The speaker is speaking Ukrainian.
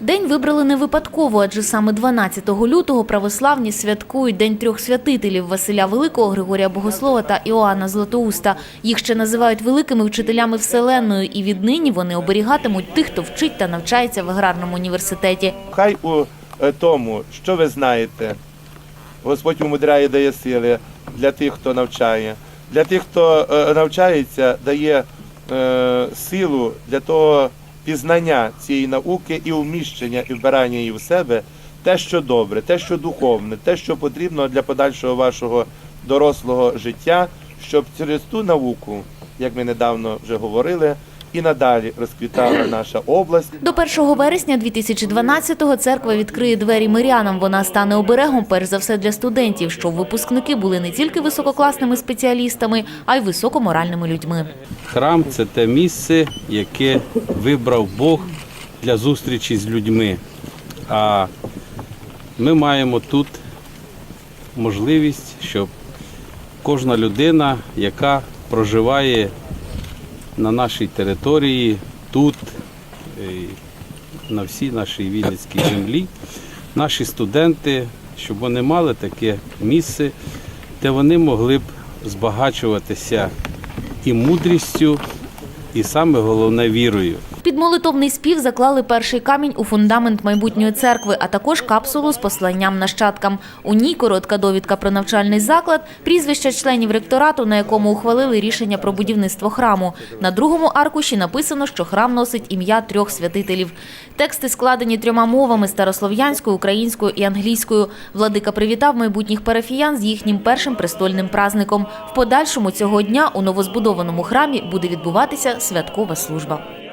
День вибрали не випадково, адже саме 12 лютого православні святкують День трьох святителів Василя Великого, Григорія Богослова та Іоанна Златоуста. Їх ще називають великими вчителями Вселенної, і віднині вони оберігатимуть тих, хто вчить та навчається в аграрному університеті. Хай у е, тому, що ви знаєте, Господь умудряє, дає сили для тих, хто навчає. Для тих, хто е, навчається, дає е, силу для того пізнання цієї науки і вміщення і вбирання її в себе те, що добре, те, що духовне, те, що потрібно для подальшого вашого дорослого життя, щоб через ту науку, як ми недавно вже говорили, і надалі розквітала наша область. До 1 вересня 2012-го церква відкриє двері мирянам. Вона стане оберегом, перш за все, для студентів, щоб випускники були не тільки висококласними спеціалістами, а й високоморальними людьми. Храм це те місце, яке вибрав Бог для зустрічі з людьми. А ми маємо тут можливість, щоб кожна людина, яка проживає на нашій території, тут, е, на всій нашій Вінницькій землі, наші студенти, щоб вони мали таке місце, де вони могли б збагачуватися і мудрістю, і саме головне вірою. Під молитовний спів заклали перший камінь у фундамент майбутньої церкви, а також капсулу з посланням нащадкам. У ній коротка довідка про навчальний заклад, прізвища членів ректорату, на якому ухвалили рішення про будівництво храму. На другому аркуші написано, що храм носить ім'я трьох святителів. Тексти складені трьома мовами старослов'янською, українською і англійською. Владика привітав майбутніх парафіян з їхнім першим престольним праздником. В подальшому цього дня у новозбудованому храмі буде відбуватися святкова служба.